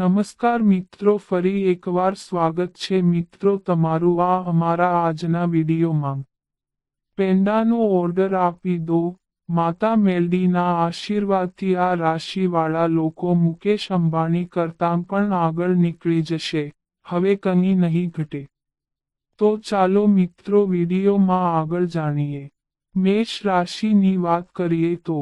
નમસ્કાર મિત્રો, ફરી એકવાર સ્વાગત છે મિત્રો તમારું આ અમારા આજના વિડીયોમાં. પેંડાનો ઓર્ડર આપી દો. માતા મેલડીના આશીર્વાદથી આ રાશિવાળા લોકો મુકેશ અંબાણી કરતાં પણ આગળ નીકળી જશે. હવે કંઈ નહીં ઘટે. તો ચાલો મિત્રો વિડીયોમાં આગળ જાણીએ. મેષ રાશિની વાત કરીએ તો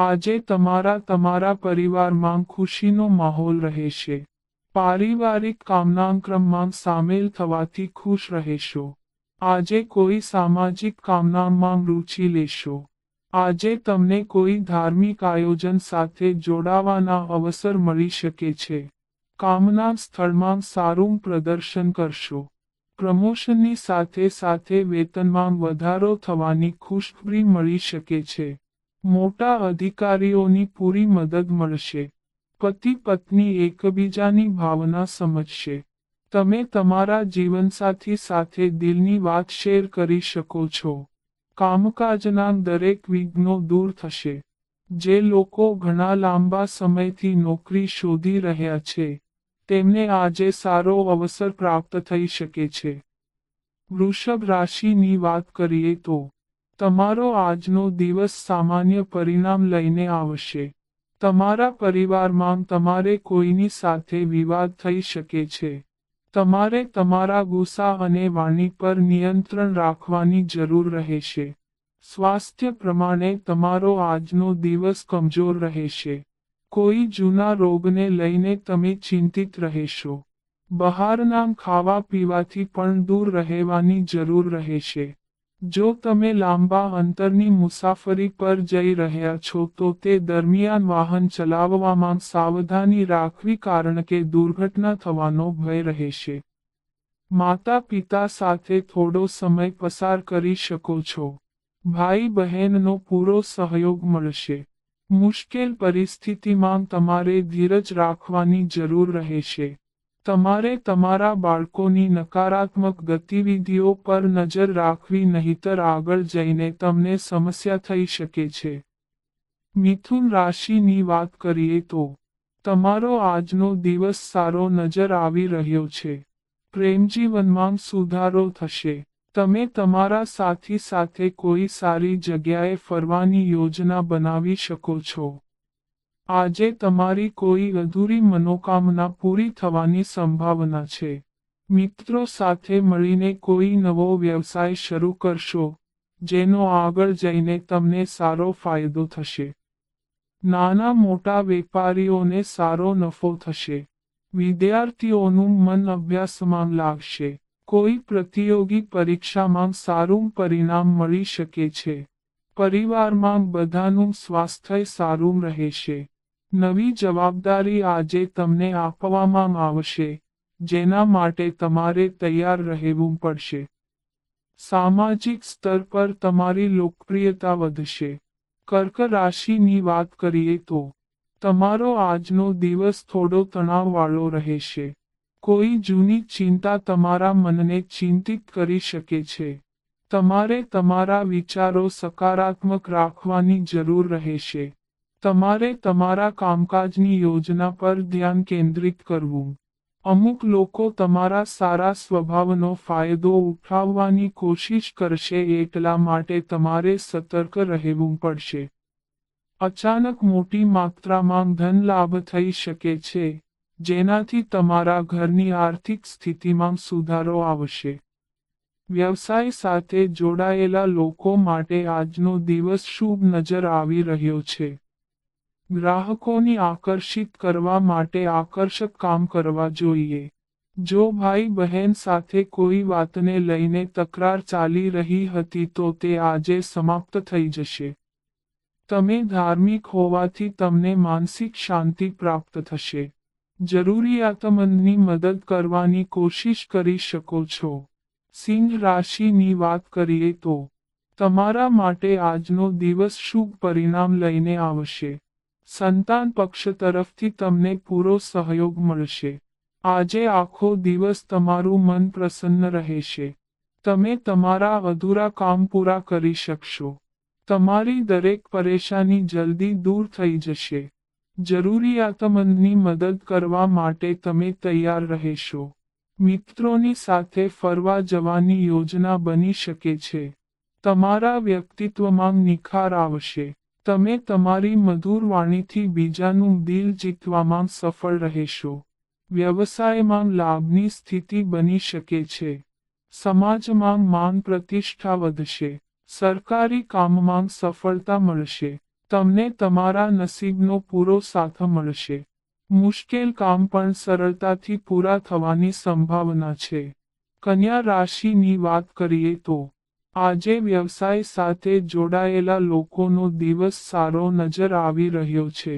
આજે તમારા તમારા પરિવારમાં ખુશીનો માહોલ રહેશે. પારિવારિક કામનાક્રમમાં સામેલ થવાથી ખુશ રહેશો. આજે કોઈ સામાજિક કામનામાં રુચિ લેશો. આજે તમને કોઈ ધાર્મિક આયોજન સાથે જોડાવાના અવસર મળી શકે છે. કામના સ્થળમાં સારું પ્રદર્શન કરશો. પ્રમોશનની સાથે સાથે વેતનમાં વધારો થવાની ખુશખબરી મળી શકે છે. મોટા અધિકારીઓની પૂરી મદદ મળશે. પતિ પત્ની એકબીજાની ભાવના સમજશે. તમે તમારા જીવનસાથી સાથે દિલની વાત શેર કરી શકો છો. કામકાજના દરેક વિઘ્નો દૂર થશે. જે લોકો ઘણા લાંબા સમયથી નોકરી શોધી રહ્યા છે, તેમને આજે સારો અવસર પ્રાપ્ત થઈ શકે છે. વૃષભ રાશિની વાત કરીએ તો તમારો આજનો દિવસ સામાન્ય પરિણામ લઈને આવશે. તમારા પરિવારમાં તમારે કોઈની સાથે વિવાદ થઈ શકે છે. તમારે તમારા ગુસ્સા અને વાણી પર નિયંત્રણ રાખવાની જરૂર રહેશે. સ્વાસ્થ્ય પ્રમાણે તમારો આજનો દિવસ કમજોર રહેશે. કોઈ જૂના રોગને લઈને તમે ચિંતિત રહેશો. બહારના ખાવા પીવાથી પણ દૂર રહેવાની જરૂર રહેશે. જો તમે લાંબા અંતરની મુસાફરી પર જઈ રહ્યા છો તો તે દરમિયાન વાહન ચલાવવામાં સાવધાની રાખવી કારણ કે દુર્ઘટના થવાનો ભય રહેશે. માતા પિતા સાથે થોડો સમય પસાર કરી શકો છો. ભાઈ બહેનનો પૂરો સહયોગ મળશે. મુશ્કેલ પરિસ્થિતિમાં તમારે ધીરજ રાખવાની જરૂર રહેશે. તમારે તમારા બાળકોની નકારાત્મક ગતિવિધિઓ પર નજર રાખવી નહીતર આગળ જઈને તમને સમસ્યા થઈ શકે છે. મિથુન રાશિની વાત કરીએ તો, તમારો આજનો દિવસ સારો નજર આવી રહ્યો છે. પ્રેમજીવનમાં સુધારો થશે. તમે તમારા સાથી સાથે કોઈ સારી જગ્યાએ ફરવાની યોજના બનાવી શકો છો. આજે તમારી કોઈ અધૂરી મનોકામના પૂરી થવાની સંભાવના છે. મિત્રો સાથે મળીને કોઈ નવો વ્યવસાય શરૂ કરશો, જેનો આગળ જઈને તમને સારો ફાયદો થશે. નાના મોટા વેપારીઓને સારો નફો થશે. વિદ્યાર્થીઓનું મન અભ્યાસમાં લાગશે. કોઈ પ્રતિયોગી પરીક્ષામાં સારું પરિણામ મળી શકે છે. પરિવારમાં બધાનું સ્વાસ્થ્ય સારું રહેશે. નવી જવાબદારી આજે તમને આપવામાં આવશે, જેના માટે તમારે તૈયાર રહેવું પડશે. સામાજિક સ્તર પર તમારી લોકપ્રિયતા વધશે. કર્ક રાશિની વાત કરીએ તો, તમારો આજનો દિવસ થોડો તણાવવાળો રહેશે. કોઈ જૂની ચિંતા તમારા મનને ચિંતિત કરી શકે છે. તમારે તમારા વિચારો સકારાત્મક રાખવાની જરૂર રહેશે. તમારે તમારા કામકાજની યોજના પર ધ્યાન કેન્દ્રિત કરવું. અમુક લોકો તમારા સારા સ્વભાવનો ફાયદો ઉઠાવવાની કોશિશ કરશે એટલા માટે તમારે સતર્ક રહેવું પડશે. અચાનક મોટી માત્રામાં ધન લાભ થઈ શકે છે, જેનાથી તમારા ઘરની આર્થિક સ્થિતિમાં સુધારો આવશે. વ્યવસાય સાથે જોડાયેલા લોકો માટે આજનો દિવસ શુભ નજર આવી રહ્યો છે. ગ્રાહકોની આકર્ષિત કરવા માટે આકર્ષક કામ કરવા જોઈએ. જો ભાઈ બહેન સાથે કોઈ વાતને લઈને તકરાર ચાલી રહી હતી તો તે આજે સમાપ્ત થઈ જશે. તમે ધાર્મિક હોવાથી તમને માનસિક શાંતિ પ્રાપ્ત થશે. જરૂરિયાતમંદની મદદ કરવાની કોશિશ કરી શકો છો. સિંહ રાશિની વાત કરીએ તો, તમારા માટે આજનો દિવસ શુભ પરિણામ લઈને આવશે. સંતાન પક્ષ તરફથી તમને પૂરો સહયોગ મળશે. આજે આખો દિવસ તમારું મન પ્રસન્ન રહેશે. તમે તમારા અધૂરા કામ પૂરા કરી શકશો. તમારી દરેક પરેશાની જલ્દી દૂર થઈ જશે. જરૂરિયાતમંદની મદદ કરવા માટે તમે તૈયાર રહેશો. મિત્રોની સાથે ફરવા જવાની યોજના બની શકે છે. તમારા વ્યક્તિત્વમાં નિખાર આવશે. તમે તમારી મધુર વાણીથી બીજાનું દિલ જીતવામાં સફળ રહેશો. વ્યવસાયમાં લાભની સ્થિતિ બની શકે છે. સમાજમાં માન પ્રતિષ્ઠા વધશે. સરકારી કામમાં સફળતા મળશે. તમને તમારા નસીબનો પૂરો સાથ મળશે. મુશ્કેલ કામ પણ સરળતાથી પૂરા થવાની સંભાવના છે. કન્યા રાશિની વાત કરીએ તો આજે વ્યવસાય સાથે જોડાયેલા લોકોનો દિવસ સારો નજર આવી રહ્યો છે.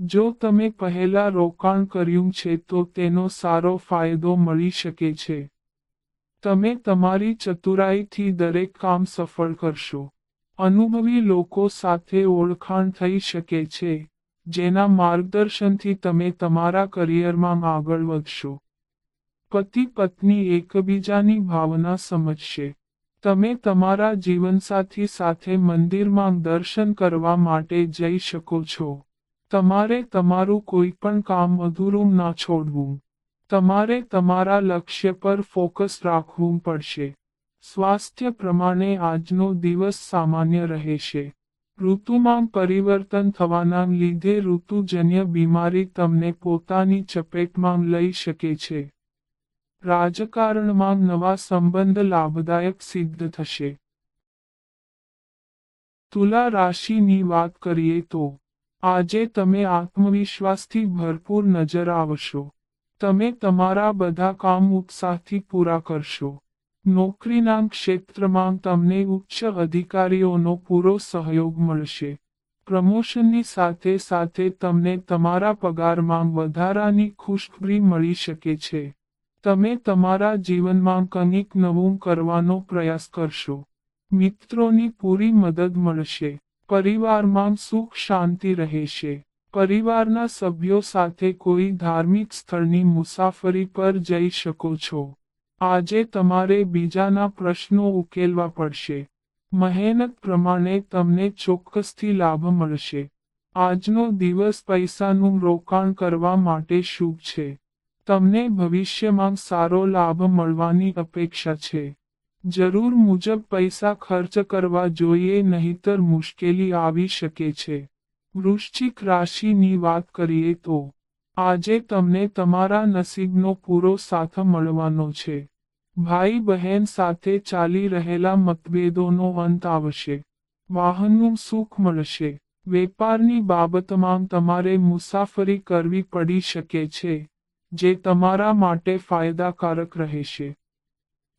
જો તમે પહેલા રોકાણ કર્યું છે તો તેનો સારો ફાયદો મળી શકે છે. તમે તમારી ચતુરાઈથી દરેક કામ સફળ કરશો. અનુભવી લોકો સાથે ઓળખાણ થઈ શકે છે, જેના માર્ગદર્શનથી તમે તમારા કરિયરમાં આગળ વધશો. પતિ પત્ની એકબીજાની ભાવના સમજશે. તમે તમારા જીવનસાથી સાથે મંદિરમાં દર્શન કરવા માટે જઈ શકો છો. તમારે તમારું કોઈ પણ કામ અધૂરું ના છોડવું. તમારે તમારા લક્ષ્ય પર ફોકસ રાખવું પડશે. સ્વાસ્થ્ય પ્રમાણે આજનો દિવસ સામાન્ય રહેશે. ઋતુમાં પરિવર્તન થવાના લીધે ઋતુજન્ય બીમારી તમને પોતાની ચપેટમાં લઈ શકે છે. રાજકારણમાં નવા સંબંધ લાભદાયક સિદ્ધ થશે તુલા રાશિની વાત કરીએ તો આજે તમે આત્મવિશ્વાસથી ભરપૂર નજર આવશો તમે તમારા બધા કામ ઉત્સાહથી પૂરા કરશો નોકરીના ક્ષેત્રમાં તમને ઉચ્ચ અધિકારીઓનો પૂરો સહયોગ મળશે પ્રમોશનની સાથે સાથે તમને તમારા પગારમાં વધારાની ખુશખબરી મળી શકે છે તમે તમારા જીવનમાં કંઈક નવું કરવાનો પ્રયાસ કરશો. મિત્રોની પૂરી મદદ મળશે. પરિવારમાં સુખ શાંતિ રહેશે. પરિવારના સભ્યો સાથે કોઈ ધાર્મિક સ્થળની મુસાફરી પર જઈ શકો છો. આજે તમારે બીજાના પ્રશ્નો ઉકેલવા પડશે. મહેનત પ્રમાણે તમને ચોક્કસથી લાભ મળશે. આજનો દિવસ પૈસાનું રોકાણ કરવા માટે શુભ છે. તમને ભવિષ્યમાં સારો લાભ મળવાની અપેક્ષા છે. જરૂર મુજબ પૈસા ખર્ચ કરવા જોઈએ, નહીતર મુશ્કેલી આવી શકે છે. વૃશ્ચિક રાશિની વાત કરીએ તો, આજે તમને તમારા નસીબનો પૂરો સાથ મળવાનો છે. ભાઈ બહેન સાથે ચાલી રહેલા મતભેદોનો અંત આવશે. વાહનનું સુખ મળશે. વેપારની બાબતમાં તમારે મુસાફરી કરવી પડી શકે છે. જે તમારા માટે ફાયદાકારક રહેશે.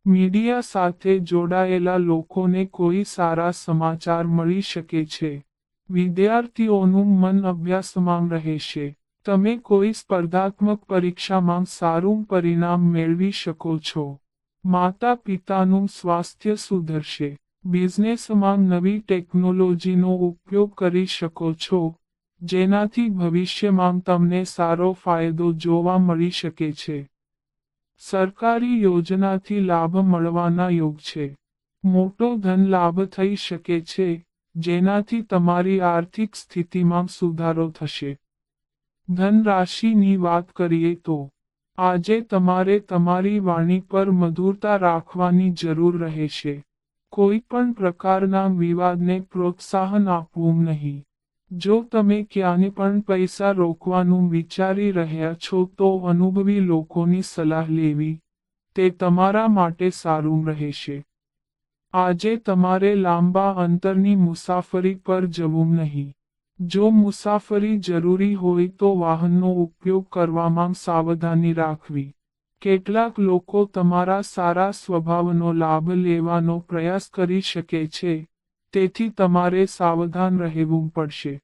મીડિયા સાથે જોડાયેલા લોકોને કોઈ સારા સમાચાર મળી શકે છે. વિદ્યાર્થીઓનું મન અભ્યાસમાં રહેશે. તમે કોઈ સ્પર્ધાત્મક પરીક્ષામાં સારું પરિણામ મેળવી શકો છો. માતા પિતાનું સ્વાસ્થ્ય સુધરશે. બિઝનેસમાં નવી ટેકનોલોજીનો ઉપયોગ કરી શકો છો. જેનાથી ભવિષ્યમાં તમને સારો ફાયદો જોવા મળી શકે છે. સરકારી યોજનાથી લાભ મળવાના યોગ છે. મોટો ધન લાભ થઈ શકે છે, જેનાથી તમારી આર્થિક સ્થિતિમાં સુધારો થશે. ધનરાશિની વાત કરીએ તો, આજે તમારે તમારી વાણી પર મધુરતા રાખવાની જરૂર રહેશે. કોઈ પણ પ્રકારના વિવાદને પ્રોત્સાહન આપવું નહીં. જો તમે ક્યાંને પણ પૈસા રોકવાનું વિચારી રહ્યા છો તો અનુભવી લોકોની સલાહ લેવી, તે તમારા માટે સારું રહેશે. આજે તમારે લાંબા અંતરની મુસાફરી પર જવું નહીં. જો મુસાફરી જરૂરી હોય તો વાહનનો ઉપયોગ કરવામાં સાવધાની રાખવી. કેટલાક લોકો તમારા સારા સ્વભાવનો લાભ લેવાનો પ્રયાસ કરી શકે છે. તેથી તમારે સાવધાન રહેવું પડશે.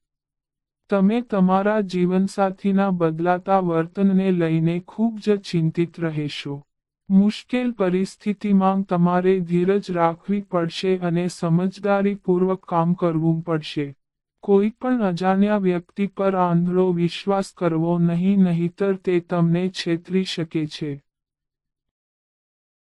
તમે તમારા જીવનસાથીના બદલાતા વર્તનને લઈને ખૂબ જ ચિંતિત રહેશો. મુશ્કેલ પરિસ્થિતિમાં તમારે ધીરજ રાખવી પડશે અને સમજદારીપૂર્વક કામ કરવું પડશે. કોઈ પણ અજાણ્યા વ્યક્તિ પર આંધળો વિશ્વાસ કરવો નહીં, નહીતર તે તમને છેતરી શકે છે.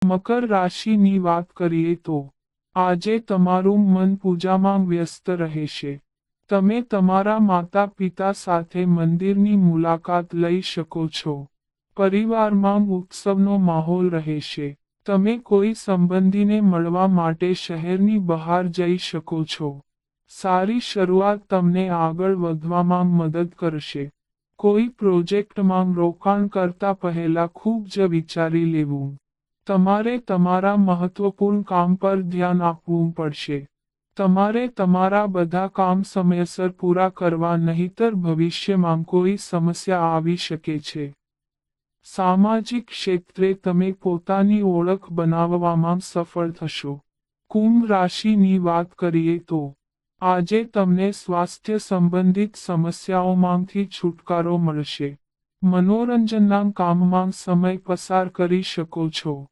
મકર રાશિની વાત કરીએ તો આજે તમારું મન પૂજામાં વ્યસ્ત રહેશે. તમે તમારા માતા પિતા સાથે મંદિરની મુલાકાત લઈ શકો છો. પરિવારમાં ઉત્સવનો માહોલ રહેશે. તમે કોઈ સંબંધીને મળવા માટે શહેરની બહાર જઈ શકો છો. સારી શરૂઆત તમને આગળ વધવામાં મદદ કરશે. કોઈ પ્રોજેક્ટમાં રોકાણ કરતા પહેલા ખૂબ જ વિચારી લેવું. તમારે તમારા મહત્વપૂર્ણ કામ પર ધ્યાન આપવું પડશે. તમારે તમારા બધા કામ સમયસર પૂરા કરવા નહીતર ભવિષ્યમાં કોઈ સમસ્યા આવી શકે છે. સામાજિક ક્ષેત્રે તમે પોતાની ઓળખ બનાવવામાં સફળ થશો. કુંભ રાશિની વાત કરીએ તો, આજે તમને સ્વાસ્થ્ય સંબંધિત સમસ્યાઓમાંથી છુટકારો મળશે. મનોરંજનના કામમાં સમય પસાર કરી શકો છો.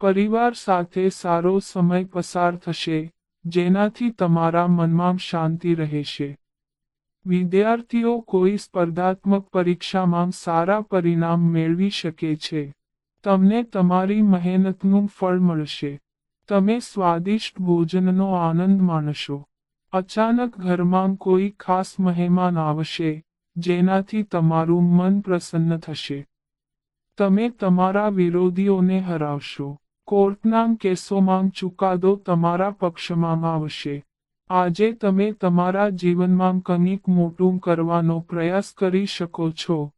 પરિવાર સાથે સારો સમય પસાર થશે, જેનાથી તમારા મનમાં શાંતિ રહેશે. વિદ્યાર્થીઓ કોઈ સ્પર્ધાત્મક પરીક્ષામાં સારા પરિણામ મેળવી શકે છે. તમને તમારી મહેનતનું ફળ મળશે. તમે સ્વાદિષ્ટ ભોજનનો આનંદ માણશો. અચાનક ઘરમાં કોઈ ખાસ મહેમાન આવશે જેનાથી તમારું મન પ્રસન્ન થશે. તમે તમારા વિરોધીઓને હરાવશો. કોર્ટના કેસોમાં ચુકાદો તમારા પક્ષમાં આવશે. આજે તમે તમારા જીવનમાં કંઈક મોટું કરવાનો પ્રયાસ કરી શકો છો,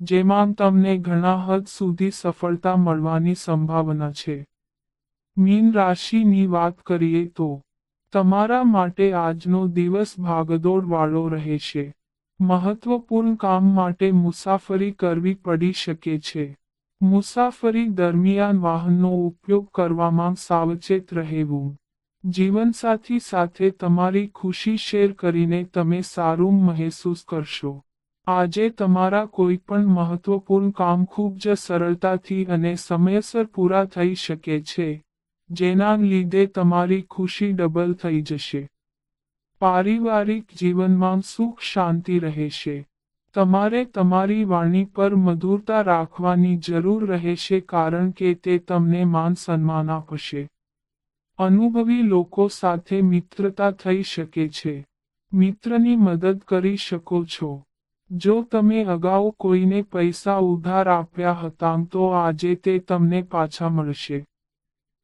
જેમાં તમને ઘણા હદ સુધી સફળતા મળવાની સંભાવના છે. મીન રાશિની વાત કરીએ તો, તમારા માટે આજનો દિવસ ભાગદોડ વાળો રહેશે. મહત્વપૂર્ણ કામ માટે મુસાફરી કરવી પડી શકે છે. મુસાફરી દરમિયાન વાહનનો ઉપયોગ કરવામાં સાવચેત રહેવું. જીવનસાથી સાથે તમારી ખુશી શેર કરીને તમે સારું મહેસૂસ કરશો. આજે તમારા કોઈ પણ મહત્વપૂર્ણ કામ ખૂબ જ સરળતાથી અને સમયસર પૂરા થઈ શકે છે, જેના લીધે તમારી ખુશી ડબલ થઈ જશે. પારિવારિક જીવનમાં સુખ શાંતિ રહેશે. તમારે તમારી વાણી પર મધુરતા રાખવાની જરૂર રહેશે કારણ કે તે તમને માન સન્માન આપશે. અનુભવી લોકો સાથે મિત્રતા થઈ શકે છે. મિત્રની મદદ કરી શકો છો. જો તમે અગાઉ કોઈને પૈસા ઉધાર આપ્યા હતા તો આજે તે તમને પાછા મળશે.